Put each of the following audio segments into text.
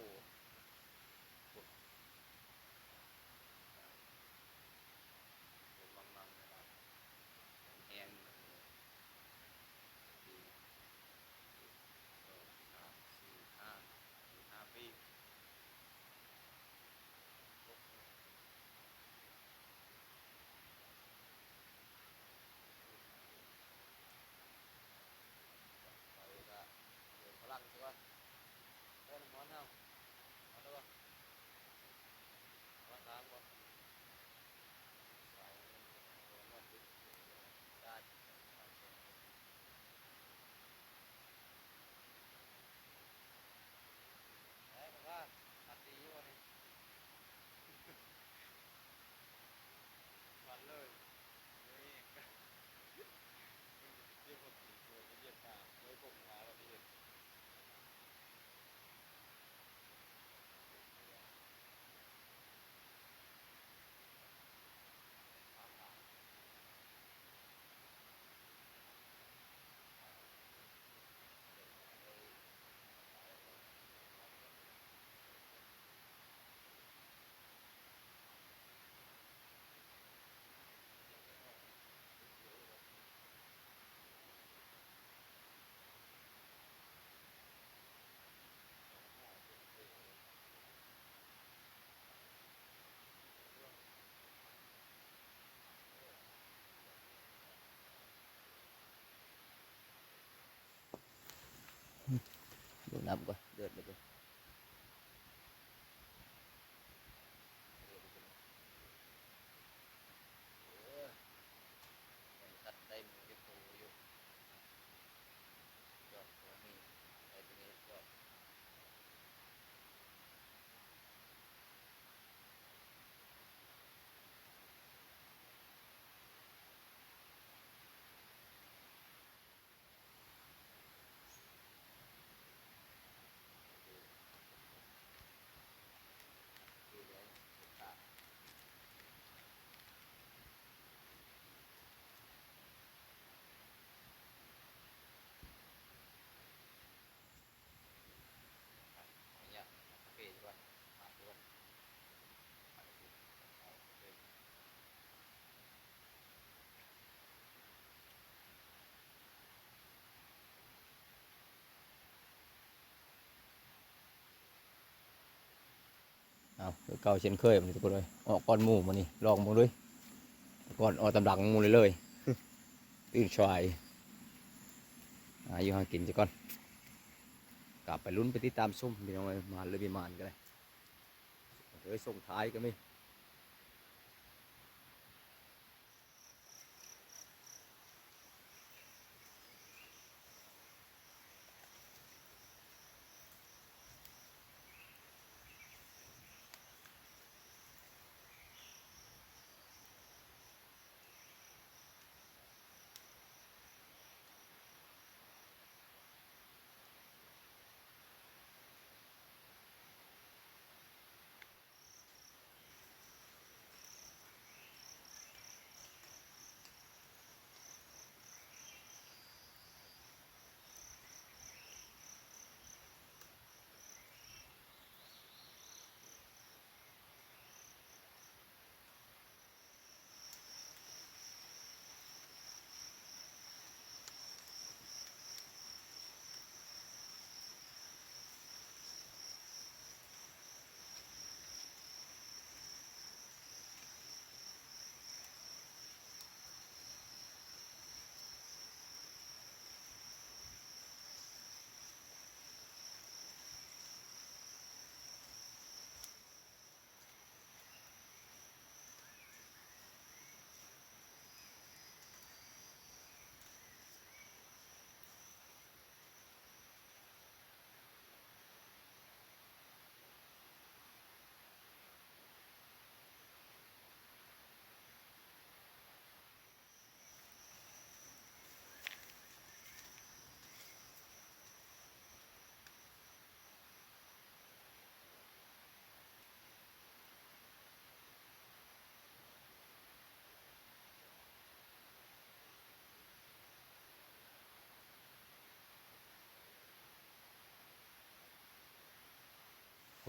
ำงานโคขุดขุดมังมังๆนะครับแห้งๆเลยปีเออสามสี่ห้าสี่ห้าปีหกปี ไปก็เดี๋ยวพลังใช่ปะโอ้ยนอนเอานอนได้ปะนอนค้างปะใส่นอนดิได้เฮ้ยผมว่าตัดดีอยู่วันนี้มันเลยนี่เรียกผมตัวเรียกตามเลยผมหาเราไม่เห็น ดูน้ำก่อนเดินไปเลยตัดได้มือที่ปูอยู่ยอดตัวนี้ไอ้ตัวนี้ยอดดูแล้วตาเนี่ยโอเคใช่ป่ะมาด้วยมาด้วยเอาโอเค เอาคือเก่าเช่นเคยมันทุกคนเลยออกก้อนหมูมานี่ลองมาด้วยก่อนออกตำดังหมูเลยเลยตื่นชายอาอยู่หากินจะก่อนกลับไปลุ้นไปติดตามส้มพี่น้องเอ้ยมาเลยมีมานกันเลยเดี๋ยวส่งท้ายก็ไม่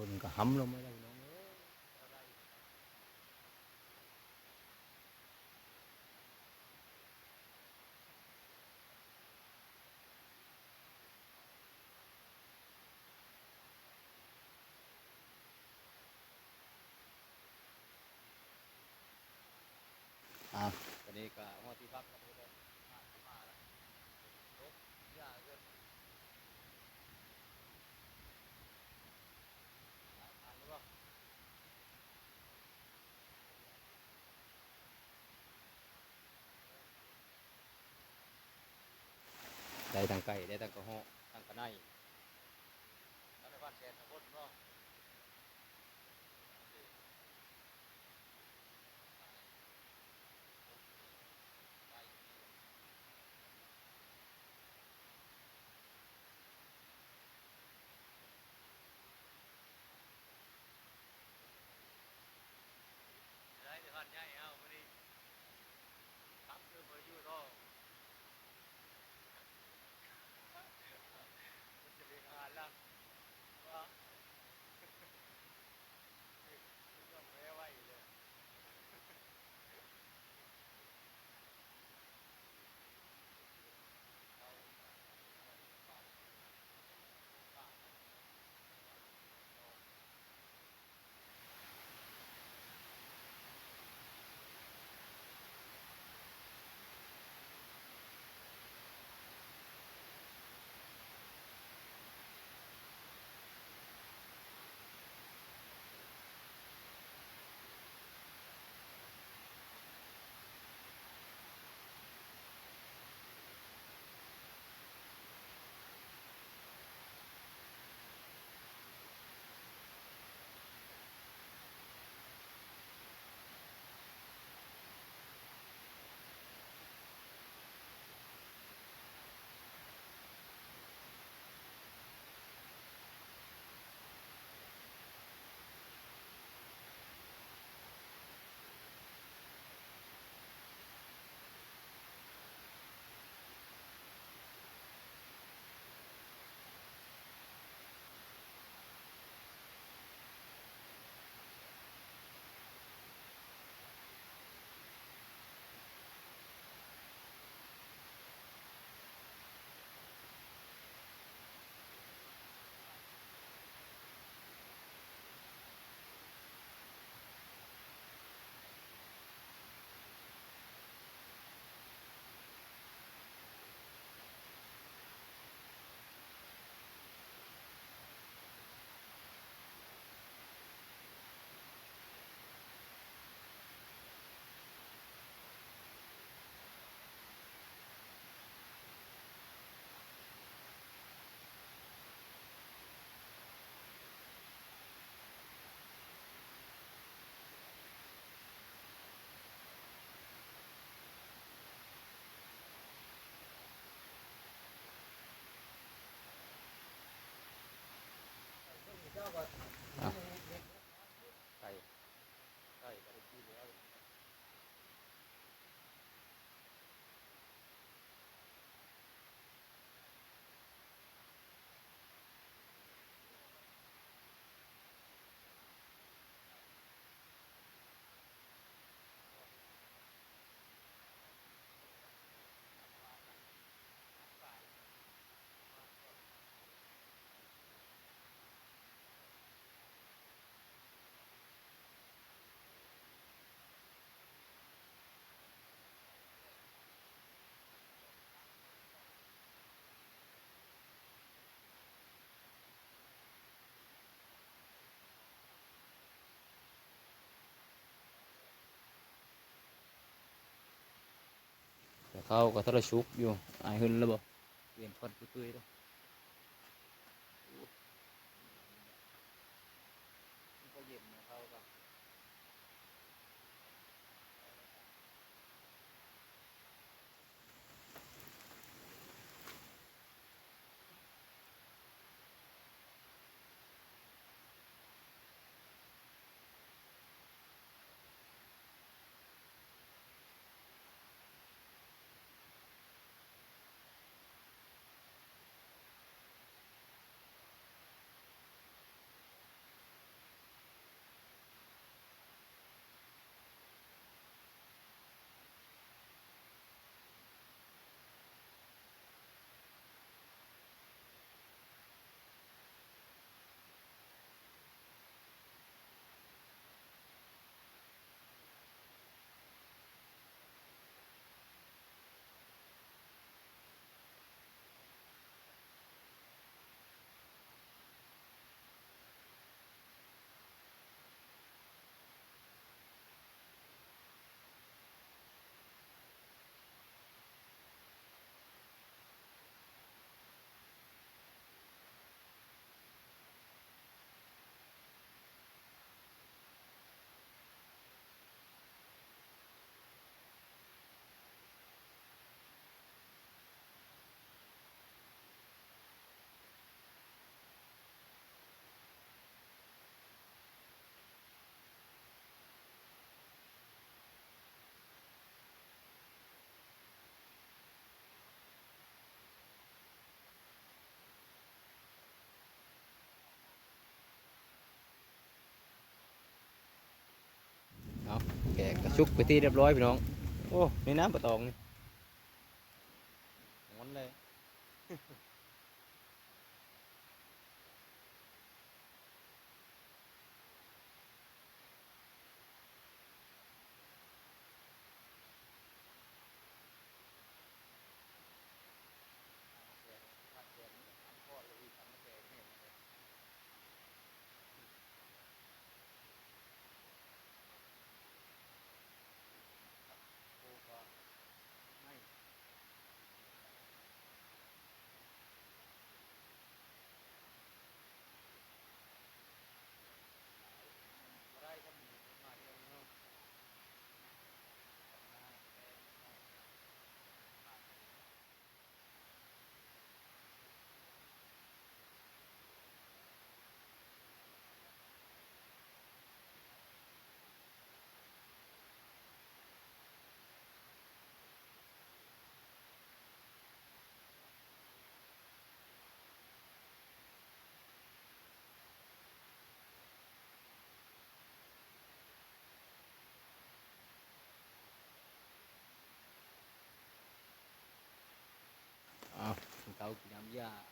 คนก็ห้ำลงมาแล้วน้องอะตอนนี้ก็ฮอดที่พักแล้วก็ได้มามาแล้วรถยากเกินหลายพันหรือเปล่า ได้ทางไก่ได้ทางกระห้องก เขาก็ทรชุกอยู่อายหึนแล้วบ่เปลี่ยนคนเปื่อยๆแล้ว ลุกไปที่เรียบร้อยพี่น้อง โอ้นี่น้ำปลาตองนี่งอนเลย ก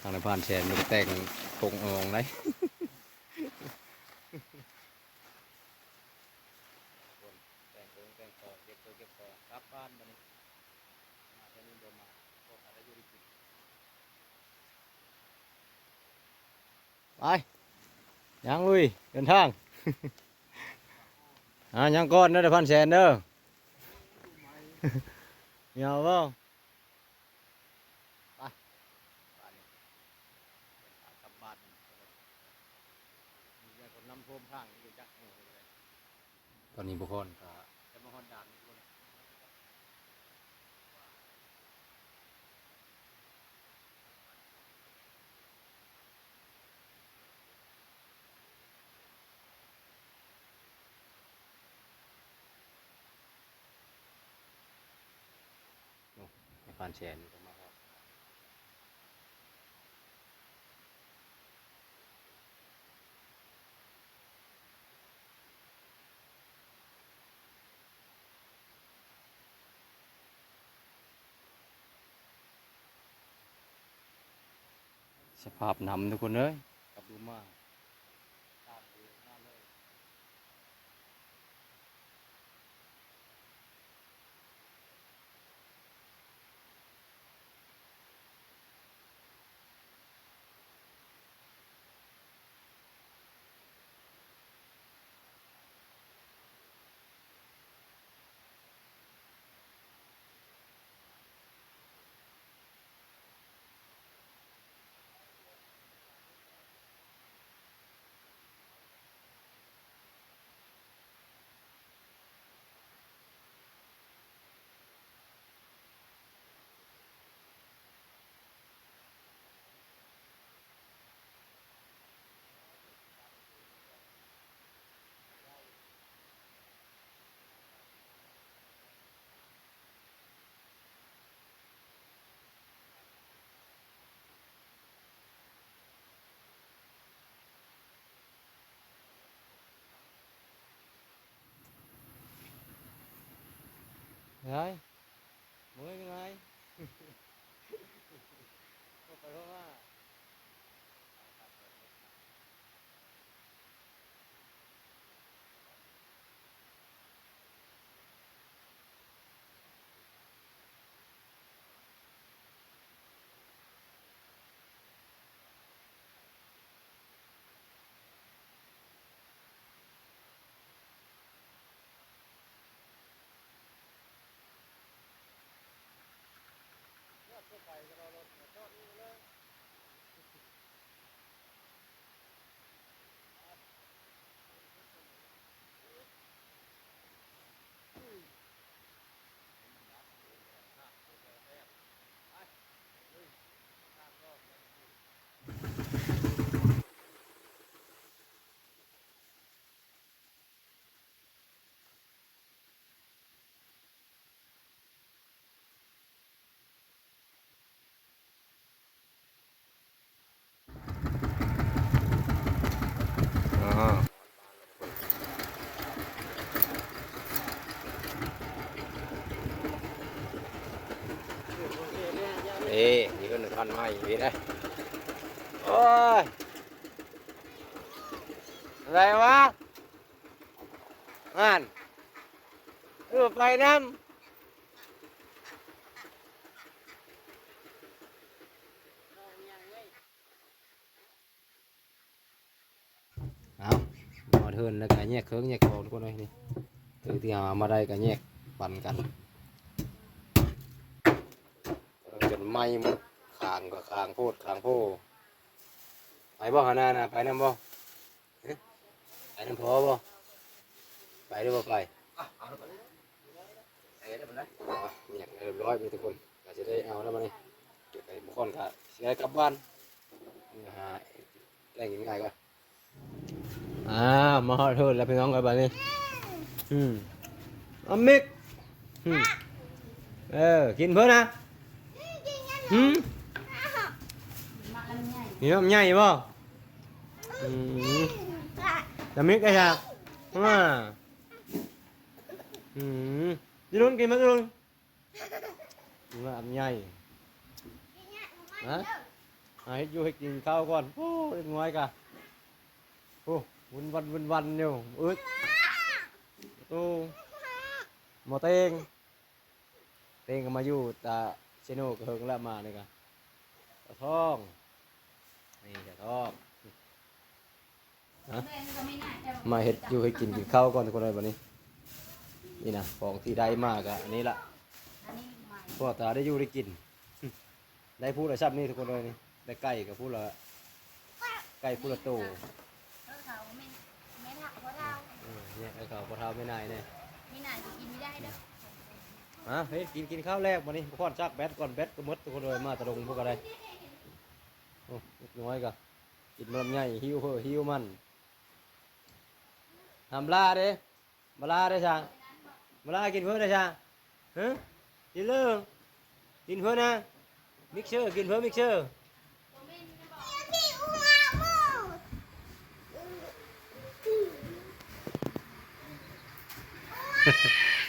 ทางในผ่านแชนมันแต่งตรงองเลยแต่งตรงแต่งต่อเก็บตัวเก็บต่อกลับบ้านมานี่มาแค่นี้บ่มาพวกอะไรอยู่ดีไปยังลุยเดินทางอ่ายังก้อนเด้อเดี๋ยวพันแสนเด้อเหนียวเปล่าไปบ้านนี้กลับบ้านมีแต่คนน้ำท่วมข้างอยู่จักหมู่เลยต อนนี้บุคคลก็จะมาฮอดด่านทุกคนในผ่านแชนก็มาฮอด สภาพน้ำทุกคนเลยกลับดูมา Rồi, mới cái này. Không phải không? À. นี่ก็หนึ่งพันไม้ดีนะโอ้ยอะไรวะงานเออไปน้ำเอาหมอเทินแล้วก็แยกเครื่องแยกของทุกคนเลยนี่คือที่หามาได้ก็แยกปั่นกันจนไหม้หมดคางก็คางโพดคางโพไปบ่หาหน้านะไปน้ำบ่เอ๊ะไปน้ำพอบ่ไปหรือบ่ไปอะอยากเรียบร้อยไปทุกคนก็จะได้เอาแล้วมานี่เก็บไปบุคคลก็สิได้กลับบ้านนี่หาแรงง่ายๆก่อนอ่ามาขอโทษแล้วพี่น้องกันบ้านนี้อืมอามิกอืมเออกินเพื่อนะหืม มีน้ำใหญ่บ่อืมจะมิกไอ้ชาอ่าอืมดิลุนกินมั้ยดิลุนกินว่าอันใหญ่ฮะฮาให้อยู่ให้กินข้าวก่อนโอ้เล็กน้อยกะโอ้วันวันวันวันอยู่อึดโอ้หมอเตงเตงก็มาอยู่ตาเชโนก็เฮิงละมาเลยกะตาทอง นี่ตาทองแม่ก็ไม่น่าจะมาเห็ดอยู่ให้กินกินข้าวก่อนทุกคนเลยวันนี้ นี่นะของที่ได้มากอะอันนี้ละอันนี้ใหม่พวกตาได้อยู่ได้กิน ได้พูดละชับนี่ทุกคนเลยนี่ได้ไก่กับพูดละไก่พูดละโตเออเขาไม่ไม่ถักเพราะเราเออเนี่ยไอ้เขาวปลาเท้าไม่นายเนี่ยไม่น่าจะกินไม่ได้เด้ออะเฮ้ยกินกินข้าวแรกวันนี้พ่อนซักแบตก่อนแบตก็หมดทุกคนเลยมาตะลงพวกอะไรโอ้ เล็กน้อยกะกินมันใหญ่หิวเพื่อหิวมันทำลาเด้มาลาเด้ช่างมาลากินเพื่อเด้ช่างฮะกินเรื่องกินเพื่อนะมิกเชอร์กินเพื่อมิกเชอร์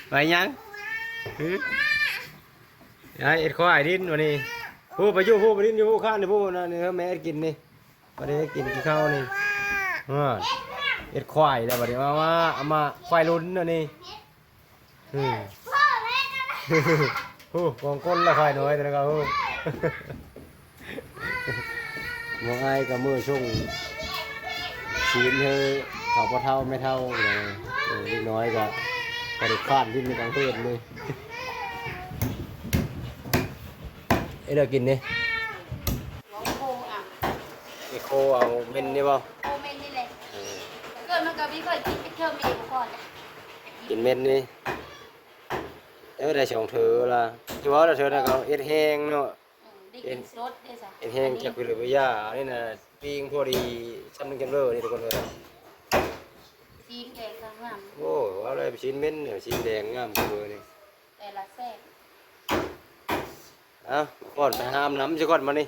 ไปยังฮึยายเอ็ดข้อไอ้ดินวันนี้ ผู้ไปอยู่ผู้ไปดินอยู่ผู้ข้านนี่ผู้นั่นนี่แม่กินนี่วันนี้กินกินข้าวนี่อ่าเอ็ดควายแล้ววันนี้มาว่าเอามาควายลุ้นอันนี้อืมฮู้กองก้นละควายน้อยแต่ละก็ฮู้มองไอ้กับมือช่วงชีนเธอเขาพอเท่าไม่เท่าเลยเล็กน้อยก็กระดูกข้านที่มีกลางเพื่อนเลย เอ้ยเดี๋ยวกินนี่หัวโคอะไอโคเอาเม็นนี่ป่ะโคเมนนี่แหละเกิดมากับพี่เคยกินไปเทอมเองก่อนกินเม็นนี่เออได้สองเธอละที่ว่าเราเธอน่ะก็เอ็ดแห้งเนาะได้กินรสได้จ้ะเอ็ดแห้งจากพิรุปยาอันนี้น่ะปิ้งพอดีซ้ำนึงกันเบอร์นี่ทุกคนเลยจีนแกงข้างหลังโอ้ว่าอะไรไปชิ้นเม็นเนี่ยชิ้นแดงงามเบอร์นี่แต่ละแซ่บ เอ้าก่อนไปห้ามน้ำซะก่อนมานี่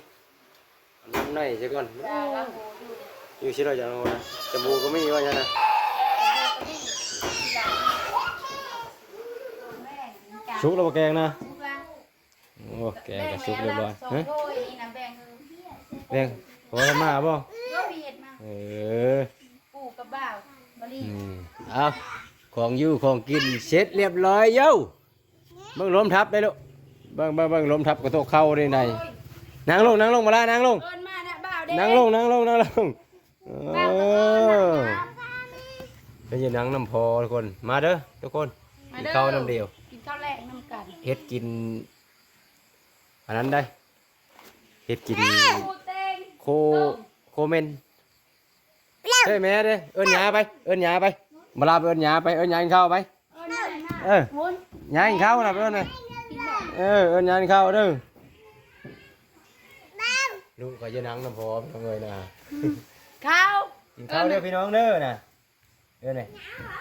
เอาน้ำในซะก่อนดาละโหดูดิอยู่ชิเราจะเอานะจมูกก็ไม่มีว่าอย่างนั้นนะชุกแล้วบ่แกงนะโอ้แกงกับชุกเรียบร้อยสองฮะโลนี่นะแบ่งคือแกงพอแล้วมาบ่ก็มีเห็ดมาเออปู่กับบ่าวบรีอืมเอาของอยู่ของกินเสร็จเรียบร้อยเย้าเบิ่งลมทับได้ลูก เบิ่งเบิ่งเบิ่งลมทับกระโตกเข้าได้ในนั่งลงนั่งลงมาละนั่งลงเอินมานะบ่าวเด้นั่งลงนั่งลงนั่งลงเอบ่าวกับเอิญนะอเป็นอยังนั่งน้ำพอทุกคนมาเด้อทุกคนมากินเด้อข้าวน้ำเดียวกินข้าวแรกน้ำกันเฮ็ดกินอันนั้นได้เฮ็ดกินหมูเต็งโคโคเมนเฮ้ยแม่เด้อเอิ้นหยาไปเอิ้นหยาไปมาลาไปเอิ้นหยาไปเอิ้นหยากินข้าวไปเอินมาหน้าเออหมุนหยากินข้าวนะไปเอิ้นเลยกินบ่ เออเอิ้นหยากินข้าวเด้อลูกก็จะนั่งน้ำพอพี่น้องเอ้ยนะข้าวกินข้าวเด้อพี่น้องเด้อนะเด้อนี่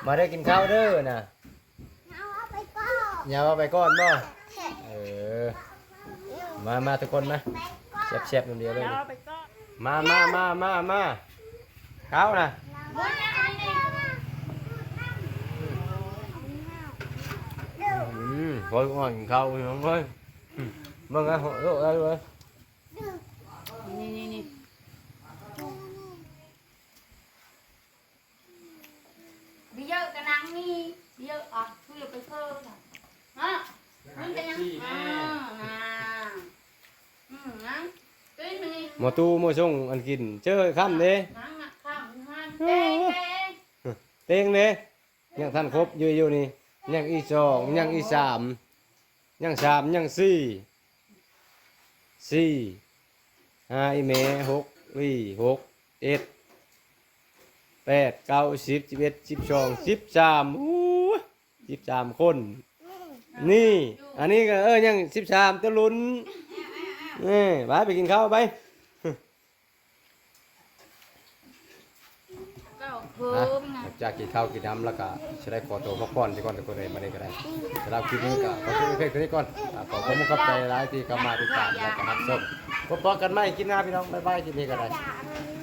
มาเด้อกินข้าวเด้อนะอย่าเอาไปก้อนบ่เออมามาทุกคนมาแซ่บๆนั่นเดียวเลยเดี๋ยวนี่เราไปก็มามามามามาข้าวนะ coi cũng hành khâu thì không ơi Vâng ăn hội lộ đây rồi Bây giờ cái nắng đi Bây giờ à tôi được cái thơ rồi Hả Mình cái nắng À nà Ừ nắng mà tu mua sung ăn kín chơi khăm đi tiếng đi nhận thành khốp vui vui nè. ยังอีสองยังอีสามยังสามยังสี่สี่ห้าอีแมหกวีหกเอ็ดแปดเก้าสิบสิบเอ็ดสิบสองสิบสามอู้สิบสามคน นี่ อันนี้ก็เออยังสิบสามตะลุนนี่ไปไปกินข้าวไป นะ thơm หลั nè งจากกินข้าวกินน้ำแล้วก็จะได้ขอตัวพักผ่อนที่ก่อนทุกคนเลยมาได้ก็ได้สำหรับคลิปนี้ก็ขอตัวเพื่อนคนนี้ก่อนอะขอขอบคุณครับใจร้ายที่เข้ามาติดตามและก็รับชมพบกันใหม่คลิปหน้าพี่น้องบ๊ายบายคลิปนี้ก็ได้ dạ